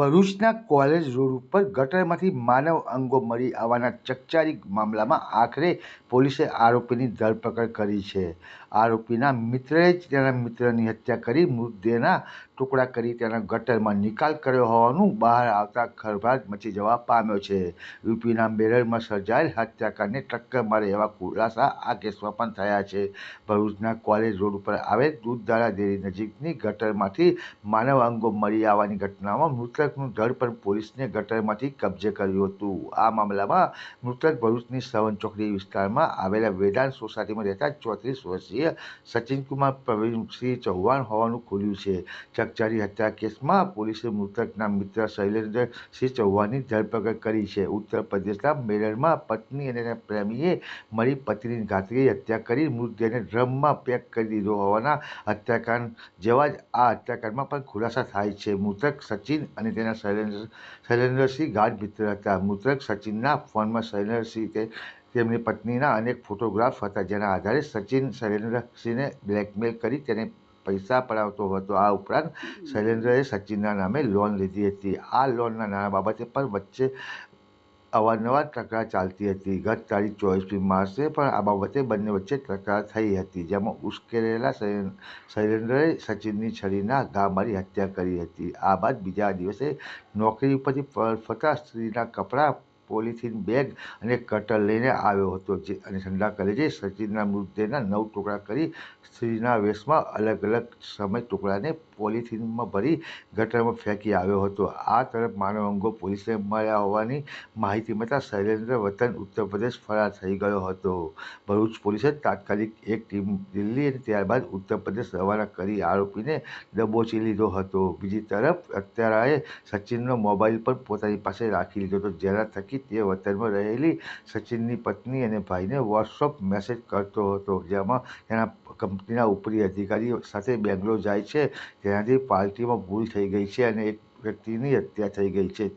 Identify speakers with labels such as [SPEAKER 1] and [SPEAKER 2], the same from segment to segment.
[SPEAKER 1] ભરૂચના college road ઉપર ગટરમાંથી માનવ અંગો મળી આવવાના ચકચારી મામલામાં આખરે પોલીસે આરોપીની ધરપકડ કરી છે. આરોપીના મિત્રએ જ તેના મિત્રની હત્યા કરી મૃતદેહના ટુકડા કરી તેના ગટરમાં નિકાલ કર્યો હોવાનું બહાર આવતા ખળભળાટ મચી જવા પામ્યો છે. યુપીના બેરલમાં સર્જાયેલ હત્યાકાંડને ટક્કર મારે એવા ખુલાસા આ કેસમાં પણ થયા છે. ભરૂચના કોલેજ રોડ ઉપર આવેલ દૂધધારા ડેરી નજીકની ગટરમાંથી માનવ અંગો મળી આવવાની ઘટનામાં મૃતકનું ધડ પણ પોલીસને ગટરમાંથી કબજે કર્યું હતું. આ મામલામાં મૃતક ભરૂચની સવન ચોકડી વિસ્તારમાં આવેલા વેદાંત સોસાયટીમાં રહેતા ચોત્રીસ વર્ષીય સચિનકુમાર પ્રવીણસિંહ ચૌહાણ હોવાનું ખુલ્યું છે. ચકચારી હત્યા કેસમાં પોલીસે મૃતકના મિત્ર શૈલેન્દ્રસિંહ ચૌહાણની ધરપકડ કરી છે. ઉત્તર પ્રદેશના મેરઠમાં પત્ની અને તેના પ્રેમીએ મળી પત્નીની ઘાતકી હત્યા કરી મૃતદેહને ડ્રમમાં પેક કરી દીધો હોવાના હત્યાકાંડ જેવા જ આ હત્યાકાંડમાં પણ ખુલાસા થાય છે. મૃતક સચિન અને તેના શૈલેન્દ્ર, શૈલેન્દ્રસિંહ ગાઢ મિત્ર હતા. મૃતક સચિનના ફોનમાં શૈલેન્દ્રસિંહ તે તેમની પત્નીના અનેક ફોટોગ્રાફ હતા, જેના આધારે સચિન શૈલેન્દ્રસિંહને બ્લેકમેલ કરી તેને પૈસા પડાવતો હતો. આ ઉપરાંત, શૈલેન્દ્રએ સચિનના નામે લોન લીધી હતી. આ લોનના નાણાં બાબતે પણ વચ્ચે અવારનવાર તકરાર ચાલતી હતી. ગત તારીખ ચોવીસમી માર્ચે પણ આ બાબતે બંને વચ્ચે તકરાર થઈ હતી, જેમાં ઉશ્કેરેલા શૈલેન્, શૈલેન્દ્રએ સચિનની છરીના ઘા મારી હત્યા કરી હતી. આ બાદ બીજા દિવસે નોકરી ઉપરથી ફરતા સ્ત્રીના કપડાં પોલિથીન બેગ અને કટર લઈને આવ્યો હતો. જે અને ઠંડા કલેજે સચિનના મૃતદેહના નવ ટુકડા કરી સ્ત્રીના વેશમાં અલગ અલગ સમય ટુકડાને પોલિથીનમાં ભરી ગટરમાં ફેંકી આવ્યો હતો. આ તરફ માનવ અંગો પોલીસને મળ્યા હોવાની માહિતી મળતા શૈલેન્દ્ર વતન ઉત્તર પ્રદેશ ફરાર થઈ ગયો હતો. ભરૂચ પોલીસે તાત્કાલિક એક ટીમ દિલ્હી અને ત્યારબાદ ઉત્તર પ્રદેશ રવાના કરી આરોપીને દબોચી લીધો હતો. બીજી તરફ અત્યારે સચિનનો મોબાઈલ પણ પોતાની પાસે રાખી લીધો હતો. જેના થકી તે વતનમાં રહેલી સચિનની પત્ની અને ભાઈને વોટ્સઅપ મેસેજ કરતો હતો, જેમાં તેના કંપનીના ઉપરી અધિકારી સાથે બેંગ્લોર જાય છે. તેનાથી પાર્ટીમાં ભૂલ થઈ ગઈ છે અને એક વ્યક્તિની હત્યા થઈ ગઈ છે.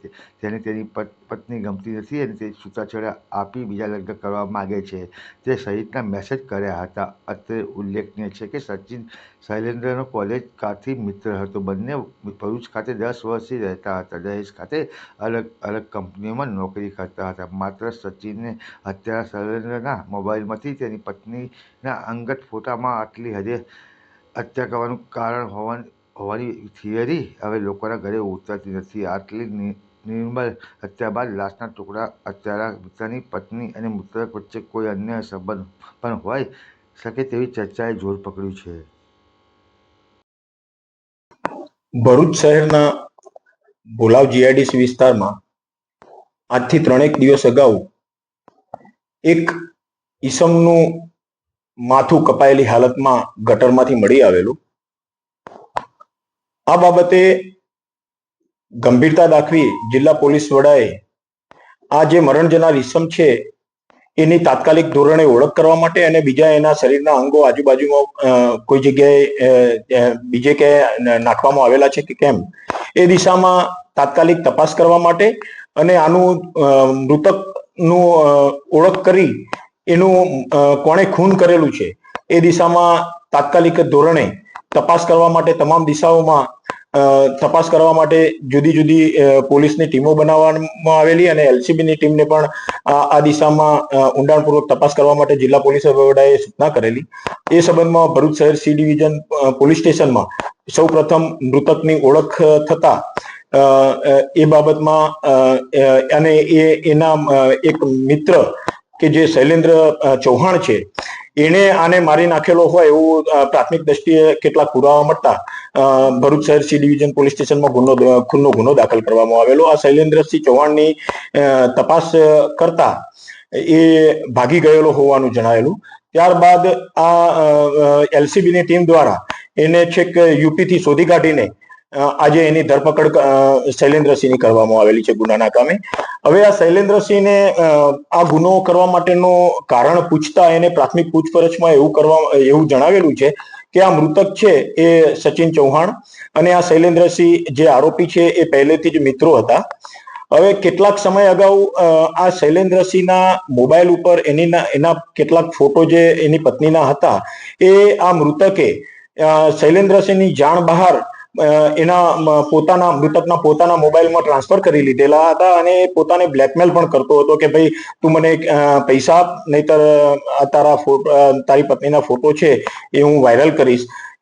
[SPEAKER 1] તેને તેની પત્ની ગમતી નથી અને તે છૂટાછેડા આપી બીજા લગ્ન કરવા માગે છે. તે સહિતના મેસેજ કર્યા હતા. અત્રે ઉલ્લેખનીય છે કે સચિન શૈલેન્દ્રનો કોલેજ કાથી મિત્ર હતો. બંને ભરૂચ ખાતે દસ વર્ષથી રહેતા હતા. દહેજ ખાતે અલગ અલગ કંપનીઓમાં નોકરી કરતા હતા. માત્ર સચિનને હત્યા શૈલેન્દ્રના મોબાઈલમાંથી તેની પત્નીના અંગત ફોટામાં આટલી હદે હત્યા કરવાનું કારણ હોવાનું હોવાની થિયરી હવે લોકોના ઘરે ઉતરતી નથી. આટલી નિર્મલ હત્યા બાદ લાશના ટુકડા હત્યારા, પિતાની પત્ની અને મૃતક વચ્ચે કોઈ અન્ય સંબંધ પણ હોય શકે તેવી ચર્ચાએ જોર પકડ્યું છે.
[SPEAKER 2] ભરૂચ શહેરના ભોલાવ જીઆઈડીસી વિસ્તારમાં આજથી ત્રણેક દિવસ અગાઉ એક ઈસમનું માથું કપાયેલી હાલતમાં ગટરમાંથી મળી આવેલું આ બાબતે ગંભીરતા દાખવી જિલ્લા પોલીસ વડાએ આ જે મરણ જનાર ઇસમ છે, એની તાત્કાલિક ધોરણે ઓળખ કરવા માટે અને બીજા એના શરીરના અંગો આજુબાજુમાં કોઈ જગ્યાએ બીજે ક્યાંય નાખવામાં આવેલા છે કે કેમ, એ દિશામાં તાત્કાલિક તપાસ કરવા માટે અને આનું મૃતકનું ઓળખ કરી એનું કોણે ખૂન કરેલું છે, એ દિશામાં તાત્કાલિક ધોરણે તપાસ કરવા માટે તમામ દિશાઓમાં તપાસ કરવા માટે જુદી જુદી પોલીસની ટીમો બનાવવામાં આવેલી અને એલસીબીની ટીમને પણ આ દિશામાં ઊંડાણપૂર્વક તપાસ કરવા માટે જિલ્લા પોલીસ વડાએ સૂચના કરેલી. એ સંબંધમાં ભરૂચ શહેર સી ડિવિઝન પોલીસ સ્ટેશનમાં સૌ પ્રથમ મૃતકની ઓળખ થતા એ બાબતમાં અને એ, એના એક મિત્ર કે જે શૈલેન્દ્ર ચૌહાણ છે એણે આને મારી નાખેલો હોય એવું પ્રાથમિક દ્રષ્ટિએ કેટલાક પુરાવા મળતા ભરૂચ શહેર સી ડિવિઝન પોલીસ સ્ટેશનમાં ગુનો ખૂનનો ગુનો દાખલ કરવામાં આવેલો. આ શૈલેન્દ્રસિંહ ચૌહાણની તપાસ કરતા એ ભાગી ગયેલો હોવાનું જણાયેલું. ત્યારબાદ આ એલસીબીની ટીમ દ્વારા એને છેક યુપીથી શોધી કાઢીને આજે એની ધરપકડ શૈલેન્દ્રસિંહની કરવામાં આવેલી છે ગુનાના કામે. હવે આ શૈલેન્દ્રસિંહને આ ગુનો કરવા માટેનું કારણ પૂછતા એને પ્રાથમિક પૂછપરછમાં એવું કરવા, એવું જણાવેલું છે કે આ મૃતક છે એ સચિન ચૌહાણ અને આ શૈલેન્દ્રસિંહ જે આરોપી છે એ પહેલેથી જ મિત્રો હતા. હવે કેટલાક સમય અગાઉ આ શૈલેન્દ્રસિંહના મોબાઈલ ઉપર એની એના કેટલાક ફોટો જે એની પત્નીના હતા એ આ મૃતકે શૈલેન્દ્રસિંહની જાણ બહાર એના પોતાના, મૃતકના પોતાના મોબાઈલમાં ટ્રાન્સફર કરી લીધેલા હતા અને પોતાને બ્લેકમેલ પણ કરતો હતો કે ભાઈ, તું મને પૈસા આપ, નહીતર તારા તારી પત્નીના ફોટો છે એ હું વાયરલ કરીશ.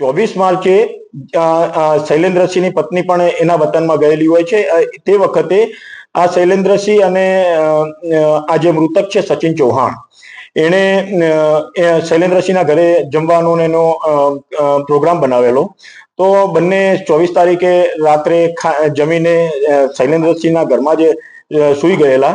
[SPEAKER 2] ચોવીસ માર્ચે શૈલેન્દ્રસિંહની પત્ની પણ એના વતનમાં ગયેલી હોય છે. તે વખતે આ શૈલેન્દ્રસિંહ અને આ જે મૃતક છે સચિન ચૌહાણ, એણે શૈલેન્દ્રસિંહના ઘરે જમવાનો એનો પ્રોગ્રામ બનાવેલો. તો બંને ચોવીસ તારીખે રાત્રે જમીને શૈલેન્દ્રસિંહના ઘરમાં જે સૂઈ ગયેલા.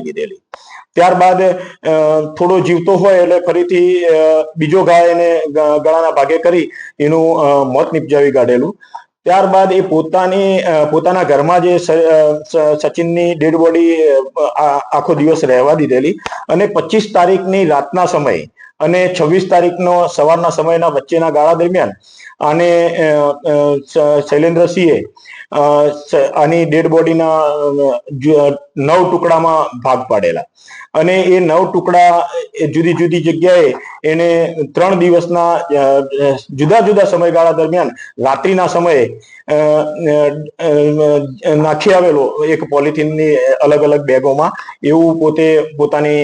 [SPEAKER 2] દીધેલી. ત્યારબાદ થોડો જીવતો હોય એટલે ફરીથી બીજો ગાય એને ગળાના ભાગે કરી એનું મોત નિપજાવી કાઢેલું. ત્યારબાદ એ પોતાની પોતાના ઘરમાં જે સચિનની ડેડ બોડી આખો દિવસ રહેવા દીધેલી અને પચીસ તારીખની રાતના સમયે અને છવ્વીસ તારીખનો સવારના સમયના વચ્ચેના ગાળા દરમિયાન આને અ, અ, શૈલેન્દ્રસિંહે આની ડેડ બોડીના નવ ટુકડામાં ભાગ પાડેલા. અને એ નવ ટુકડા જુદી જુદી જગ્યાએ એને ત્રણ દિવસના જુદા જુદા સમયગાળા દરમિયાન રાત્રિના સમયે નાખી આવેલો એક પોલિથીનની અલગ અલગ બેગોમાં. એવું પોતે પોતાની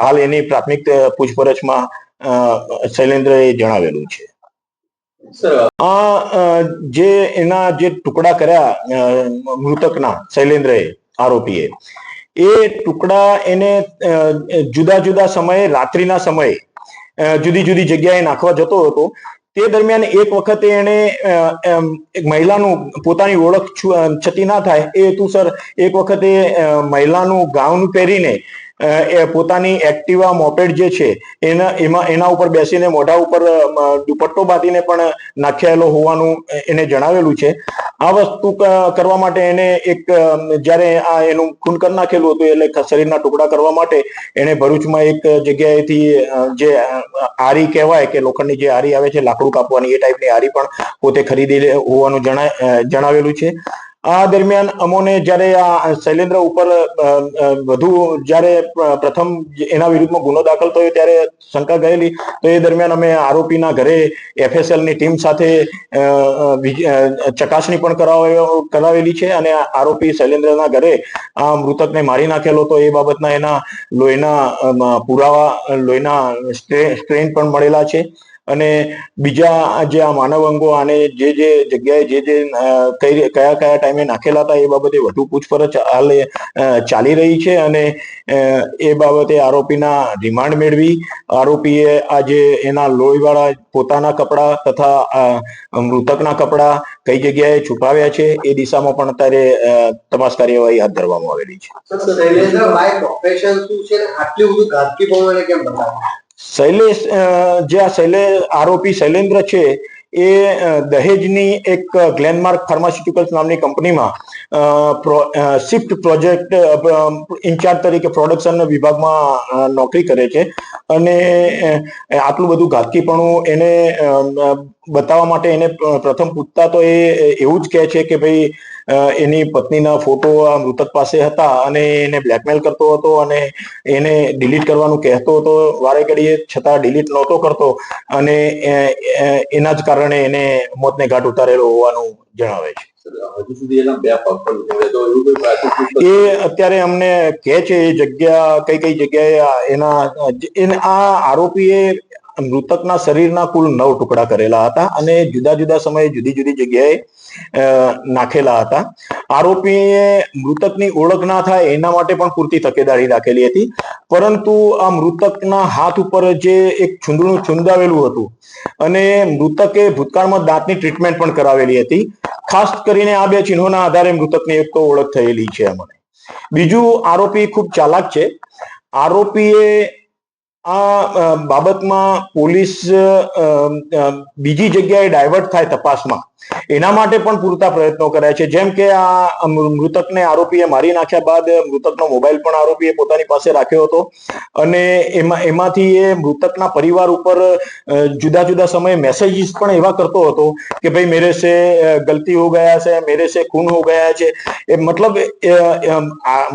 [SPEAKER 2] હાલ એની પ્રાથમિક પૂછપરછમાં શૈલેન્દ્રએ જણાવેલું છે. આ જે એના જે ટુકડા કર્યા મૃતકના શૈલેન્દ્રએ આરોપીએ એ ટુકડા એને જુદા જુદા સમયે રાત્રિના સમયે જુદી જુદી જગ્યાએ નાખવા જતો હતો. તે દરમિયાન એક વખતે એને અ, એક મહિલાનું પોતાની ઓળખ છતી ના થાય એ હેતુસર એક વખતે મહિલાનું ગાઉન પહેરીને એ પોતાની એક્ટિવા મોપેડ જે છે, એના, એમાં, એના ઉપર બેસીને, મોઢા ઉપર દુપટ્ટો બાંધીને પણ નાખ્યાયેલો હોવાનું એને જણાવેલું છે. આ વસ્તુ કરવા માટે એને એક જ્યારે આ એનું ખૂન કરી નાખેલું હતું, એટલે શરીરના ટુકડા કરવા માટે એને ભરૂચમાં એક જગ્યાએથી જે આરી કહેવાય કે લોખંડની જે આરી આવે છે, લાકડું કાપવાની એ ટાઈપની આરી પણ પોતે ખરીદી હોવાનું જણા જણાવેલું છે. આ દરમિયાન અમોને જ્યારે આ શૈલેન્દ્ર ઉપર વધુ જ્યારે પ્રથમ એના વિરુદ્ધમાં ગુનો દાખલ થયો ત્યારે શંકા ગયેલી, તો એ દરમિયાન અમે આરોપીના ઘરે એફએસએલની ટીમ સાથે ચકાસણી પણ કરાવેલી છે અને આરોપી શૈલેન્દ્રના ઘરે આ મૃતકને મારી નાખેલો, તો એ બાબતના એના લોહીના પુરાવા, લોહીના સ્ટ્રેન પણ મળેલા છે. અને બીજા જે આ માનવ અંગો આને જે જે જગ્યાએ જે જે કઈ કયા કયા ટાઈમે નાખેલા હતા એ બાબતે વધુ પૂછપરછ હાલ ચાલી રહી છે અને એ બાબતે આરોપીના રિમાન્ડ મેળવી. આરોપીએ આજે એના લોહીવાળા પોતાના કપડા તથા મૃતકના કપડા કઈ જગ્યાએ છુપાવ્યા છે એ દિશામાં પણ અત્યારે તપાસ કાર્યવાહી હાથ ધરવામાં આવેલી છે. શૈલેષ જે આ શૈલે આરોપી શૈલેન્દ્ર છે, એ દહેજની એક ગ્લેનમાર્ક ફાર્માસ્યુટિકલ્સ નામની કંપનીમાં શિફ્ટ પ્રોજેક્ટ ઇન્ચાર્જ તરીકે પ્રોડક્શન વિભાગમાં નોકરી કરે છે. અને આટલું બધું ઘાતકીપણું એને બતાવવા માટે એને પ્રથમ પૂછતા તો એ એવું જ કહે છે કે ભાઈ એની પત્નીના ફોટો આ મૃતક પાસે હતા અને એને બ્લેકમેલ કરતો હતો અને એને ડિલીટ કરવાનું કહેતો હતો. વારે ઘડીએ છતાં ડિલીટ નહોતો કરતો અને એના જ કારણે એને મોતને ઘાટ ઉતારેલો હોવાનું જણાવે છે. એ અત્યારે અમને કહે છે એ જગ્યા કઈ કઈ જગ્યાએ એના આ આરોપીએ મૃતકના શરીરના કુલ નવ ટુકડા કરેલા હતા અને જુદા જુદા સમયે જુદી જુદી જગ્યાએ નાખેલા હતા. આરોપીએ મૃતકની ઓળખ ના થાય એના માટે પણ પૂરતી તકેદારી રાખેલી હતી. પરંતુ આ મૃતકના હાથ ઉપર જે એક છુંદડું છુંદાવેલું હતું અને મૃતકે ભૂતકાળમાં દાંતની ટ્રીટમેન્ટ પણ કરાવેલી હતી. ખાસ કરીને આ બે ચિહ્નોના આધારે મૃતકની એક તો ઓળખ થયેલી છે અમને બીજું આરોપી ખૂબ ચાલાક છે. આરોપીએ આ બાબતમાં પોલીસ બીજી જગ્યાએ ડાયવર્ટ થાય તપાસમાં. એના માટે પણ પૂરતા પ્રયત્નો કર્યા છે. જેમ કે આ મૃતકને આરોપીએ મારી નાખ્યા બાદ મૃતકનો મોબાઈલ પણ આરોપીએ પોતાની પાસે રાખ્યો હતો. અને એમાં, એમાંથી એ મૃતકના પરિવાર ઉપર જુદા જુદા સમયે મેસેજીસ પણ એવા કરતો હતો કે ભાઈ મેરે સે ગલતી હો ગયા છે, મેરે સે ખૂન હો ગયા છે. એ મતલબ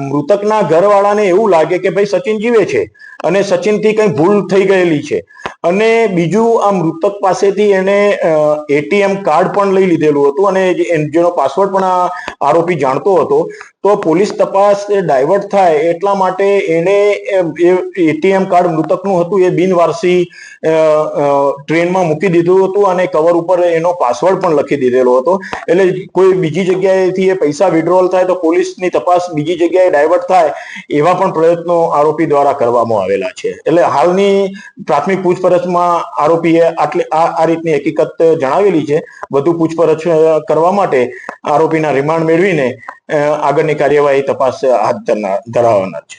[SPEAKER 2] મૃતકના ઘરવાળાને એવું લાગે કે ભાઈ સચિન જીવે છે. અને સચિનથી કંઈ ભૂલ થઈ ગયેલી છે. અને બીજું આ મૃતક પાસેથી એને એટીએમ કાર્ડ પણ લઈ લીધેલું હતું અને જેનો પાસવર્ડ પણ આ આરોપી જાણતો હતો. તો પોલીસ તપાસ ડાયવર્ટ થાય એટલા માટે એને એટીએમ કાર્ડ મૃતકનું હતું એ બિનવારસી ટ્રેનમાં મૂકી દીધું હતું અને કવર ઉપર એનો પાસવર્ડ પણ લખી દીધેલો હતો. એટલે કોઈ બીજી જગ્યાએથી એ પૈસા વિડ્રોલ થાય તો પોલીસની તપાસ બીજી જગ્યાએ ડાયવર્ટ થાય એવા પણ પ્રયત્નો આરોપી દ્વારા કરવામાં આવેલા છે. એટલે હાલની પ્રાથમિક પૂછપરછમાં આરોપીએ આટલી, આ રીતની હકીકત જણાવેલી છે. વધુ પૂછપરછ કરવા માટે આરોપીના રિમાન્ડ મેળવીને આગળની કાર્યવાહી તપાસ હાથ ધરાવવાના છે.